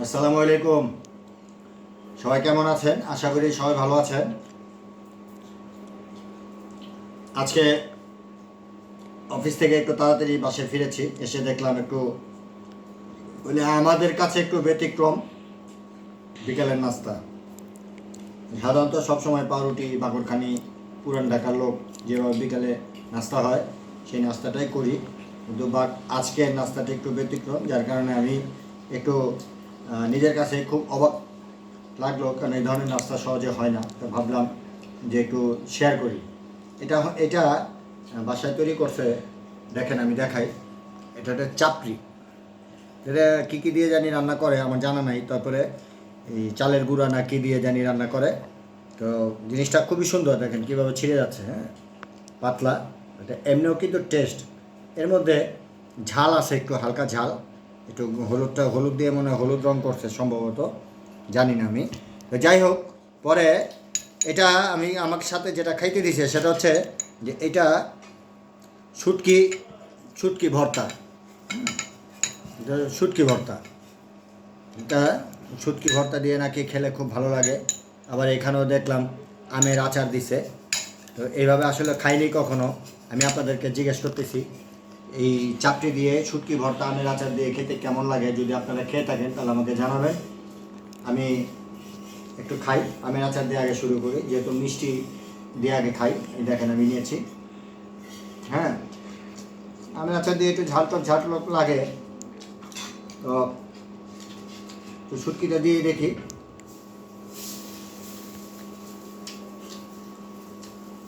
আসসালামু আলাইকুম। সবাই কেমন আছেন? আশা করি সবাই ভালো আছেন। আজকে অফিস থেকে একটু তাড়াতাড়ি বাসে ফিরেছি, এসে দেখলাম একটু বলে আমাদের কাছে একটু ব্যতিক্রম। বিকালের নাস্তা। সাধারণত সবসময় পাউরুটি বাগরখানি পুরান ঢাকার লোক যেভাবে বিকালে নাস্তা হয়, সেই নাস্তাটাই করি। কিন্তু বাট আজকের নাস্তাটা একটু ব্যতিক্রম, যার কারণে আমি একটু নিজের কাছে খুব অবাক লাগল, কারণ এই ধরনের নাস্তা সহজে হয় না। তো ভাবলাম যে একটু শেয়ার করি। এটা এটা বাসায় তৈরি করছে, দেখেন আমি দেখাই। এটা একটা চাপড়ি। এটা কী কী দিয়ে জানি রান্না করে আমার জানা নাই। তারপরে এই চালের গুঁড়া না কী দিয়ে জানি রান্না করে। তো জিনিসটা খুবই সুন্দর, দেখেন কীভাবে ছিঁড়ে যাচ্ছে হ্যাঁ? পাতলা, এটা এমনিও কিন্তু টেস্ট এর মধ্যে ঝাল আছে, একটু হালকা ঝাল। একটু হলুদটা, হলুদ দিয়ে মনে হলুদ রং করছে সম্ভবত, জানি না আমি। তো যাই হোক, পরে এটা আমি আমার সাথে যেটা খাইতে দিছে সেটা হচ্ছে যে এটা শুটকি শুটকি ভর্তা। শুটকি ভর্তা। এটা শুটকি ভর্তা দিয়ে নাকি খেলে খুব ভালো লাগে। আবার এখানেও দেখলাম আমের আচার দিছে। তো এইভাবে আসলে খাইনি কখনো? আমি আপনাদেরকে জিজ্ঞেস করতেছি। এই চাপটি দিয়ে শুটকি ভর্তা আমের আচার দিয়ে খেতে কেমন লাগে যদি আপনারা খেয়ে থাকেন, তাহলে আমাকে জানাবেন। আমি একটু খাই, আমের আচার দিয়ে আগে শুরু করি, যেহেতু মিষ্টি দিয়ে আগে খাই, এই দেখেন আমি নিয়েছি। হ্যাঁ আমের আচার দিয়ে একটু ঝাল টক ঝাল লাগে, তো তো শুটকিটা দিয়ে দেখি।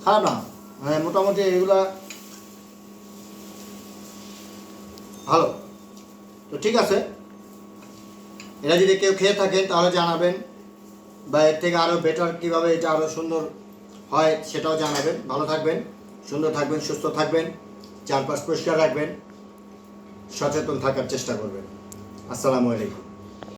খারাপ না মানে মোটামুটি এগুলা ভালো। তো ঠিক আছে। এটা যদি কেউ খেয়ে থাকেন, তাহলে জানাবেন। বা এর থেকে আরও বেটার কীভাবে এটা আরও সুন্দর হয়, সেটাও জানাবেন। ভালো থাকবেন, সুন্দর থাকবেন, সুস্থ থাকবেন, চারপাশ পরিষ্কার রাখবেন, সচেতন থাকার চেষ্টা করবেন। আসসালামু আলাইকুম।